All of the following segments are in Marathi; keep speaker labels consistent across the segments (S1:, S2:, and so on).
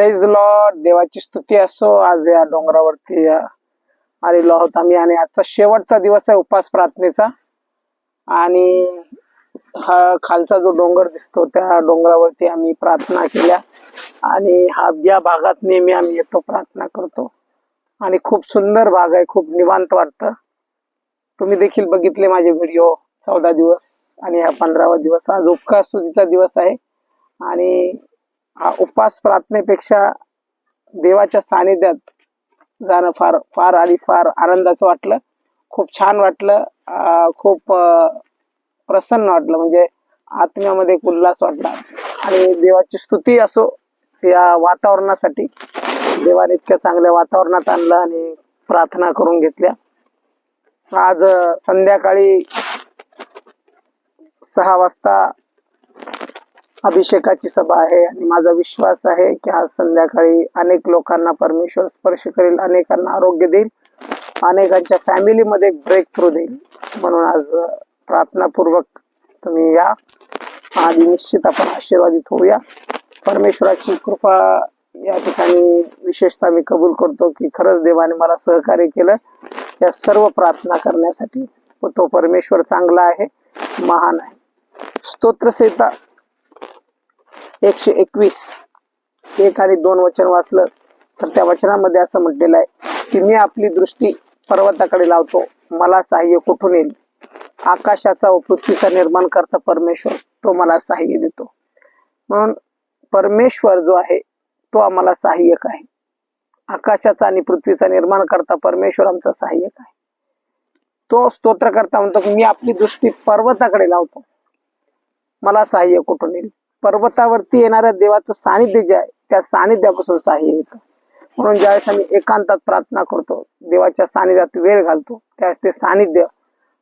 S1: प्रेज लॉर्ड देवाची स्तुती असो आज या डोंगरावरती आलेलो आहोत आम्ही. आणि आजचा शेवटचा दिवस आहे उपास प्रार्थनेचा. आणि हा खालचा जो डोंगर दिसतो त्या डोंगरावरती आम्ही प्रार्थना केल्या. आणि हा या भागात नेहमी आम्ही येतो प्रार्थना करतो. आणि खूप सुंदर भाग आहे खूप निवांत वाटतं. तुम्ही देखील बघितले माझे व्हिडिओ चौदा दिवस आणि हा पंधरावा दिवस. आज उपकार स्तुतीचा दिवस आहे. आणि हा उपवास प्रार्थनेपेक्षा देवाच्या सानिध्यात जाणं फार फार आणि फार आनंदाचं वाटलं. खूप छान वाटलं. खूप प्रसन्न वाटलं. म्हणजे आत्म्यामध्ये एक उल्हास वाटला. आणि देवाची स्तुती असो या वातावरणासाठी. देवाने इतक्या चांगल्या वातावरणात आणलं आणि प्रार्थना करून घेतल्या. आज संध्याकाळी सहा वाजता अभिषेकाची सभा आहे आणि माझा विश्वास आहे की आज संध्याकाळी अनेक लोकांना परमेश्वर स्पर्श करेल अनेकांना आरोग्य देईल अनेकांच्या फॅमिलीमध्ये ब्रेक थ्रू देईल. म्हणून आज प्रार्थनापूर्वक तुम्ही या. आणि निश्चित आपण आशीर्वादित होऊया. परमेश्वराची कृपा या ठिकाणी विशेषतः मी कबूल करतो की खरंच देवाने मला सहकार्य केलं. या सर्व प्रार्थना करण्यासाठी. तो परमेश्वर चांगला आहे महान आहे. स्तोत्रसेता एकशे एकवीस. एक आणि दोन वचन वाचलं तर त्या वचनामध्ये असं म्हटलेलं आहे की मी आपली दृष्टी पर्वताकडे लावतो. मला सहाय्य कुठून येईल? आकाशाचा व पृथ्वीचा निर्माण करता परमेश्वर तो मला सहाय्य देतो. म्हणून परमेश्वर जो आहे तो आम्हाला सहाय्यक आहे. आकाशाचा आणि पृथ्वीचा निर्माण करता परमेश्वर आमचा सहाय्यक आहे. तो स्तोत्र करता म्हणतो की मी आपली दृष्टी पर्वताकडे लावतो. मला सहाय्य कुठून येईल? पर्वतावरती येणाऱ्या देवाचं सानिध्य जे आहे त्या सानिध्यापासून सहाय्य येतं. म्हणून ज्यावेळेस आम्ही एकांतात प्रार्थना करतो देवाच्या सानिध्यात वेळ घालतो त्यावेळेस ते सानिध्य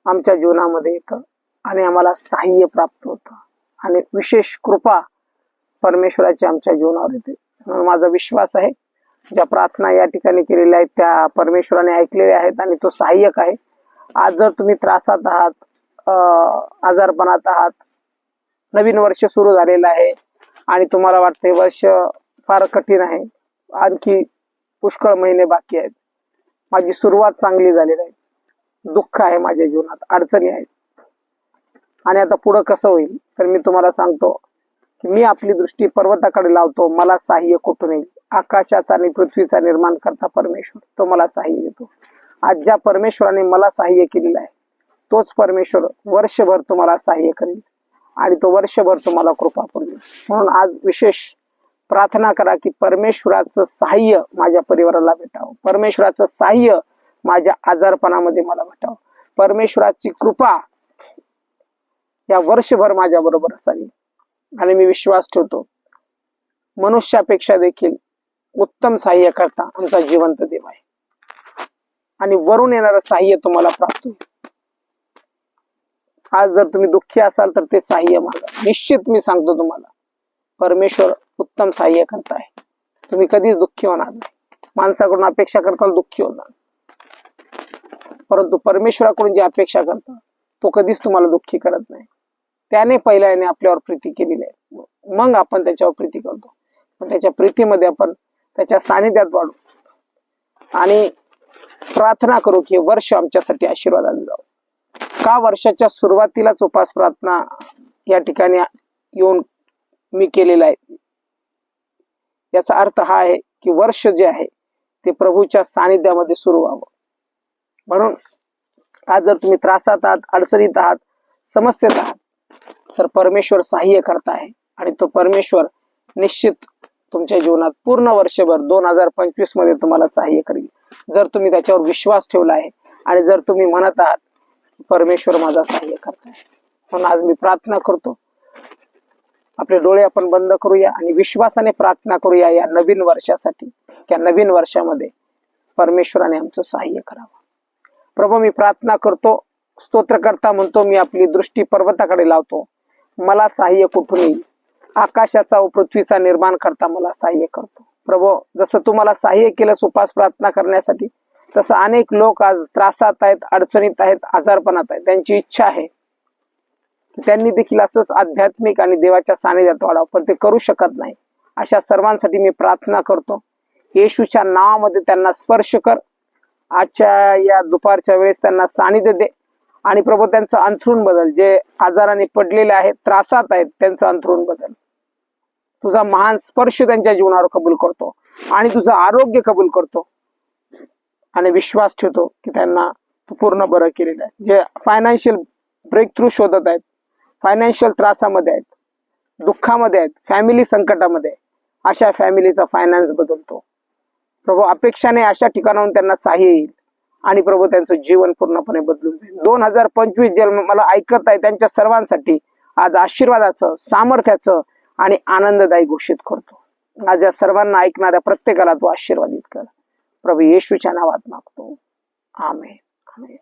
S1: आमच्या जीवनामध्ये येतं आणि आम्हाला सहाय्य प्राप्त होतं. आणि विशेष कृपा परमेश्वराची आमच्या जीवनावर येते. म्हणून माझा विश्वास आहे ज्या प्रार्थना या ठिकाणी केलेल्या आहेत त्या परमेश्वराने ऐकलेल्या आहेत आणि तो सहाय्यक आहे. आज जर तुम्ही त्रासात आहात आजारपणात आहात नवीन वर्ष सुरू झालेलं आहे आणि तुम्हाला वाटते वर्ष फार कठीण आहे. आणखी पुष्कळ महिने बाकी आहेत. माझी सुरुवात चांगली झालेली आहे. दुःख आहे माझ्या जीवनात अडचणी आहेत. आणि आता पुढं कसं होईल तर मी तुम्हाला सांगतो की मी आपली दृष्टी पर्वताकडे लावतो मला सहाय्य कुठून येईल? आकाशाचा आणि पृथ्वीचा निर्माण करता परमेश्वर तो मला सहाय्य देतो. आज ज्या परमेश्वराने मला सहाय्य केलेलं आहे तोच परमेश्वर वर्षभर तुम्हाला सहाय्य करेल. आणि तो वर्षभर तुम्हाला कृपा करेल म्हणून आज विशेष प्रार्थना करा की परमेश्वराचं सहाय्य माझ्या परिवाराला भेटावं. परमेश्वराचं सहाय्य माझ्या आजारपणामध्ये मला भेटावं. परमेश्वराची कृपा या वर्षभर माझ्या बरोबर असावी. आणि मी विश्वास ठेवतो मनुष्यापेक्षा देखील उत्तम सहाय्य करता आमचा जिवंत देव आहे. आणि वरून येणारं सहाय्य तुम्हाला प्राप्त होईल. आज जर तुम्ही दुःखी असाल तर ते सहाय्य मागा. निश्चित मी सांगतो तुम्हाला परमेश्वर उत्तम सहाय्य करत आहे. तुम्ही कधीच दुःखी होणार नाही. माणसाकडून अपेक्षा करताना दुःखी होणार. परंतु परमेश्वराकडून जी अपेक्षा करता तो कधीच तुम्हाला दुःखी करत नाही. त्याने पहिल्याने आपल्यावर प्रीती केलेली आहे. मग आपण त्याच्यावर प्रीती करतो. पण त्याच्या प्रीतीमध्ये आपण त्याच्या सानिध्यात वाढू. आणि प्रार्थना करू की वर्ष आमच्यासाठी आशीर्वादाने जाऊ का वर्षाच्या सुरुवातीलाच उपास प्रार्थना या ठिकाणी येऊन मी केलेला आहे? याचा अर्थ हा आहे की वर्ष जे आहे ते प्रभूच्या सानिध्यामध्ये सुरू व्हावं. म्हणून आज जर तुम्ही त्रासात आहात अडचणीत आहात समस्येत आहात तर परमेश्वर सहाय्य करत आहे आणि तो परमेश्वर निश्चित तुमच्या जीवनात पूर्ण वर्षभर दोन हजार पंचवीसमध्ये तुम्हाला सहाय्य करेल. जर तुम्ही त्याच्यावर विश्वास ठेवला आहे आणि जर तुम्ही म्हणत आहात परमेश्वर माझा सहाय्य करताय. म्हणून आज मी प्रार्थना करतो. आपले डोळे आपण बंद करूया आणि विश्वासाने प्रार्थना करूया या नवीन वर्षासाठी या नवीन वर्षामध्ये परमेश्वराने आमचं सहाय्य करावं. प्रभू मी प्रार्थना करतो स्तोत्र करता म्हणतो मी आपली दृष्टी पर्वताकडे लावतो. मला सहाय्य कुठून येईल आकाशाचा व पृथ्वीचा निर्माण करता मला सहाय्य करतो. प्रभू जसं तुम्हाला सहाय्य केलं उपास प्रार्थना करण्यासाठी तसं अनेक लोक आज त्रासात आहेत अडचणीत आहेत आजारपणात आहेत. त्यांची इच्छा आहे. त्यांनी देखील असंच आध्यात्मिक आणि देवाच्या सानिध्यात वाढावं पण ते करू शकत नाही. अशा सर्वांसाठी मी प्रार्थना करतो. येशूच्या नावामध्ये त्यांना स्पर्श कर. आजच्या या दुपारच्या वेळेस त्यांना सानिध्य दे. आणि प्रभू त्यांचं अंथरूण बदल. जे आजाराने पडलेले आहेत त्रासात आहेत त्यांचं अंथरूण बदल. तुझा महान स्पर्श त्यांच्या जीवनावर कबूल करतो आणि तुझं आरोग्य कबूल करतो. आणि विश्वास ठेवतो की त्यांना तू पूर्ण बरं केलेलं आहे. जे फायनान्शियल ब्रेक थ्रू शोधत आहेत फायनान्शियल त्रासामध्ये आहेत दुःखामध्ये आहेत फॅमिली संकटामध्ये आहे. अशा फॅमिलीचा फायनान्स बदलतो. प्रभू अपेक्षाने अशा ठिकाणाहून त्यांना सहाय्य येईल आणि प्रभू त्यांचं जीवन पूर्णपणे बदलून जाईल. दोन हजार पंचवीस जे मला ऐकत आहे त्यांच्या सर्वांसाठी आज आशीर्वादाचं सामर्थ्याचं आणि आनंददायी घोषित करतो. आज या सर्वांना ऐकणाऱ्या प्रत्येकाला तू आशीर्वादित कर प्रभू येशूच्या नावात मागतो. आमेन. आमेन.